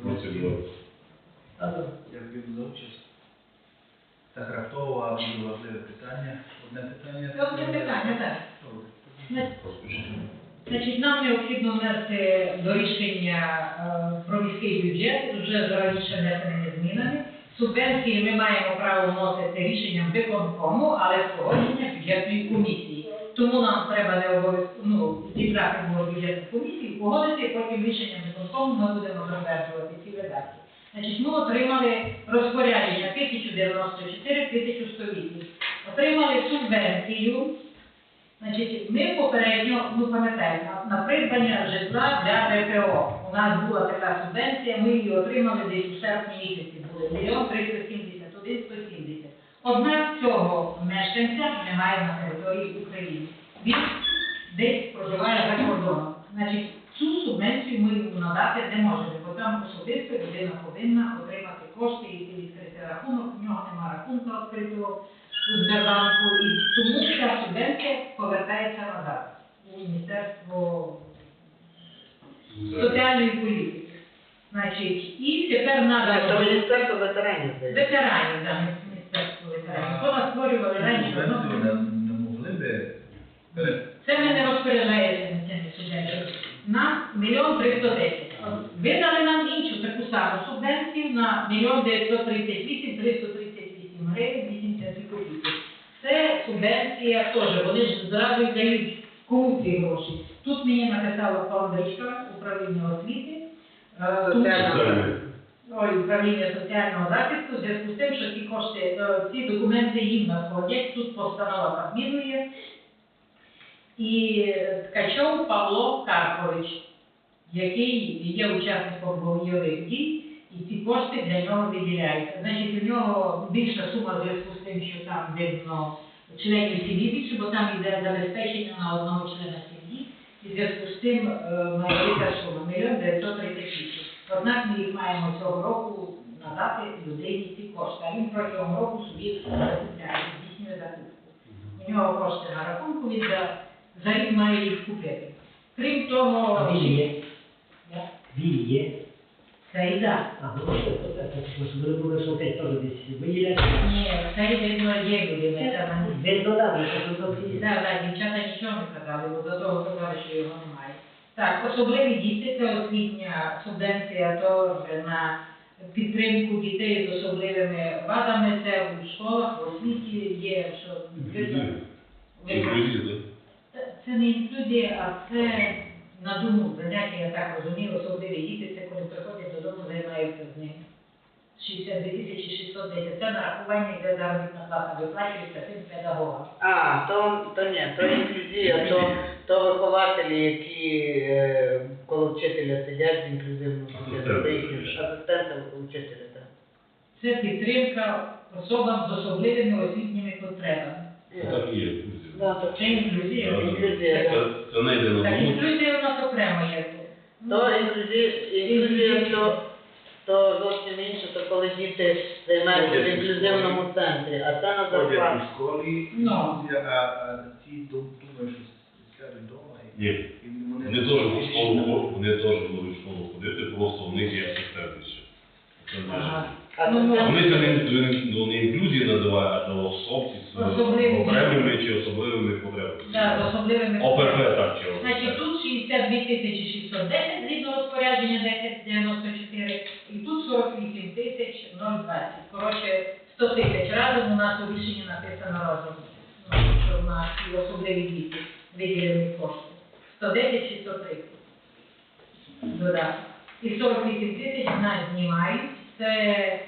22. Дякую за участь. Так, раптово дуже важливе питання. Одне питання. Одне питання, так. Значить, нам необхідно внести до рішення е, про міський бюджет вже з раніше внесеними змінами. Субвенції ми маємо право вносити рішенням виконкому, але з погодження бюджетної комісії. Тому нам треба не обов'язково ну, зібрати бюджетну комісію, погодити, і потім рішенням виконкому ми будемо затверджувати ці видатки. Значить, ми отримали розпорядження 1094 1108. Отримали субвенцію Значить, ми попередньо, ну пам'ятаєте, на, придбання житла для ВПО. У нас була така субвенція, ми її отримали десь у серпні місяці, були мільйон 371 170. Однак цього мешканця немає на території України. Він десь проживає за кордоном. Значить, цю ми йому надати не можемо, бо там особисто людина повинна отримати кошти і відкрити рахунок, у нього немає рахунку відкритого у Сбербанку, і тому ця субвенція повертається назад у Міністерство соціальної політики. Значить, і тепер Так, надо Міністерство ветеранів ветеранів, да, Міністерство ветеранів. Нас створювали раніше. Ну, не, не могли би пере- Це ми не розпоряджаємося цими субвенціями. Нам мільйон триста десять. Видали нам іншу таку саму субвенцію на мільйон дев'ятсот тридцять вісім, триста тридцять вісім гривень, 80 копійок. Це субвенція теж, вони ж зразу дають кому ці гроші. Тут мені написала Павличка, управління освіти. е, управління соціального захисту, в зв'язку з тим, що ці кошти, е, ці документи їм надходять, тут постанова Кабміну є. І Ткачов Павло Карпович, який є учасником бойових дій, і ці кошти для нього виділяються. Значить, у нього більша сума в зв'язку з тим, що там видно членів сім'ї більше, бо там йде забезпечення на одного члена сім'ї. І в зв'язку з тим велика сума мільйон 938. Однак ми їх маємо цього року надати людині ці кошти, а він протягом року собі закупляє, здійснює закупку. У нього кошти на рахунку, він за, рік має їх купити. Крім того, є? Я- Він є. це і да. А, ну ви були, що опять теж десь виділяти. Ні, це видно є місці. Він додав, що тут всі. Так, так, дівчата нічого не казали, бо до того казали, що його немає. Так, особливі діти, це освітня субвенція то на підтримку дітей з особливими вадами, це у школах, в освіті є, що Це не інклюзія, а це на думу заняття, я так розумію, особливі діти, це коли приходять додому, займаються з ними. 62 тисячі 610. Це нарахування, йде заробітна плата, виплачується тим педагогам. А, то, то ні, то інклюзія, то, то вихователі, які е, коло вчителя сидять з інклюзивним Асистенти. асистенти вчителя, так. Це підтримка особам з особливими освітніми потребами. Так і є. Да, то Це інклюзія. Інклюзія, Це, це не йде на Так, дому. інклюзія у нас окремо є. То інклюзія, інклюзія то, то зовсім інше, то коли діти займаються в інклюзивному центрі, а це на ходять зарплаті. у школі, Ну. а, а ті дум- думають, що сядуть вдома і, Ні. і вони... Вони теж в школу ходять, вони теж можуть в школу ходити, просто в них є асистенти ще. Це Ага. А Ну, вони це не, не, ну, не інклюзії називають, а особці з Особливі. окремими чи особливими потребами. Да, з особливими ОПП так чи Значить, тут 62 тисячі 610 згідно розпорядження 1094, і тут 48 тисяч 020. Коротше, 100 тисяч разом у нас у рішенні написано разом, ну, що в нас і особливі діти виділені кошти. 110 чи 130 додати. І 48 тисяч нас знімають. Це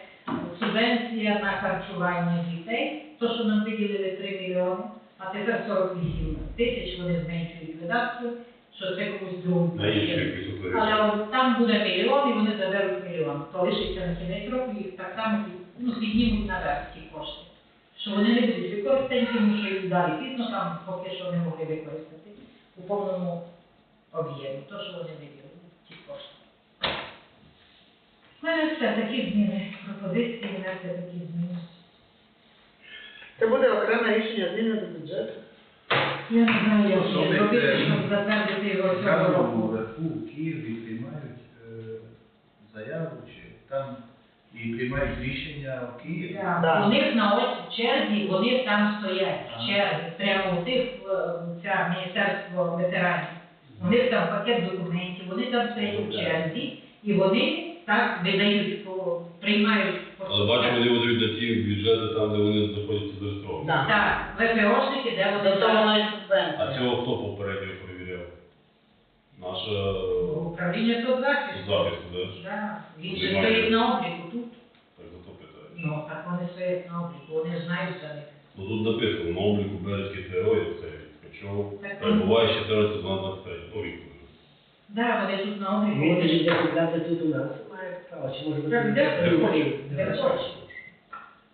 субвенція на харчування дітей, то, що нам виділили 3 мільйони, а тепер 48 тисяч вони зменшують видатки, що це комусь другому. Але от там буде мільйон, і вони заберуть мільйон. То лишиться на кінець року, їх так само ну, піднімуть наверх ці кошти. Що вони не будуть використані, тому що їх далі пізно там поки що не могли використати у повному об'ємі. То, що вони виділили, ці кошти. У мене все такі зміни, пропозиції, внести такі зміни. Це буде окреме рішення зміни до бюджету. Я не знаю, як ви, зробити, е, щоб затвердити його цього року. вверху в Києві приймають е, заяву і приймають рішення в Києві. Да. Да. У них на ось черзі, вони там стоять в черзі, прямо у тих е, ця Міністерство ветеранів. У них там пакет документів, вони там стоять у черзі, і вони так видають, по- приймають по- Але бачу, вони видають на ті бюджети там, де вони знаходяться зареєстровані. Да. Так, ВПОшники, де вони До воно і А цього хто попередньо перевіряв? Наша Управління соцзахисту. захист, да? Да. Він же стоїть на обліку тут. Так за то питаю. Ну, так вони стоять на обліку, вони знають за них. Ну тут написано, на обліку Березький ТРО, як це Так, перебуває ще 14 23 ну рік. Да, вони тут на обліку. Вони ж- купляти тут у нас. Право, чи може бути? Так, де Де хоче, Де хоче. хоче.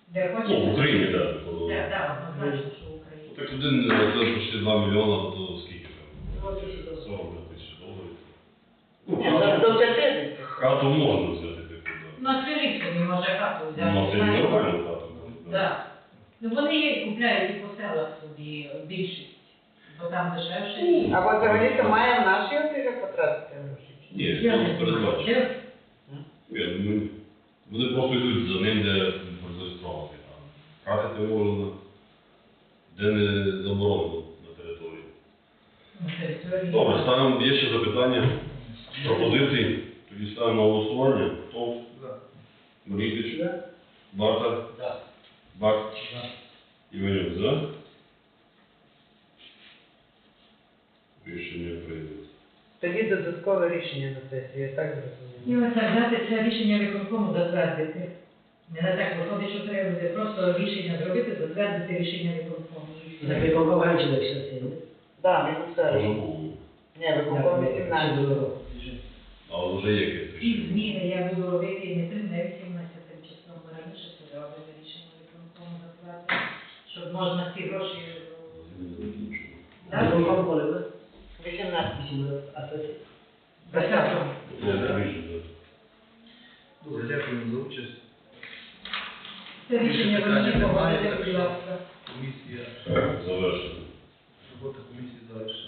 Де хоче. Ну, в Україні, так. Так, так, однозначно, що в Україні. Так один почти 2 мільйона, то скільки там? От і що. 40 тисяч доларів. До 50. Хату можна взяти На селі собі може хату да. взяти. Ну, це знаєте. нормальну хату. Да. Ну вони є, купляють і по селах собі більшість, бо там дешевше. А от взагалі-то має в нашій опірі потратити гроші. Ні, Я це не не передбачено. не, не просто идват за ним да е бързо изтровате. Кратът е волен да не заборонено на території. Добре, ставимо, є ще запитання, пропозиції, тоді на голосування. Хто? Да. Марійович? Да. Барта? Да. Бак? Да. Іванюк, за? Да? Тоді додаткове рішення на сесії, я так зрозуміло. І ось так дати це рішення виконкому затвердити. Не на так виходить, що треба буде просто рішення зробити, затвердити рішення виконкому. За виконком раніше не все сильно. Так, не Може пускаю. було. Ні, виконком 18. Але вже є якесь І рішення. зміни Рішення. Добре, дякуємо за участь. Це рішення ви мені Питання немає, погодите, так будь ласка. Комісія, Завершена. робота комісії завершена.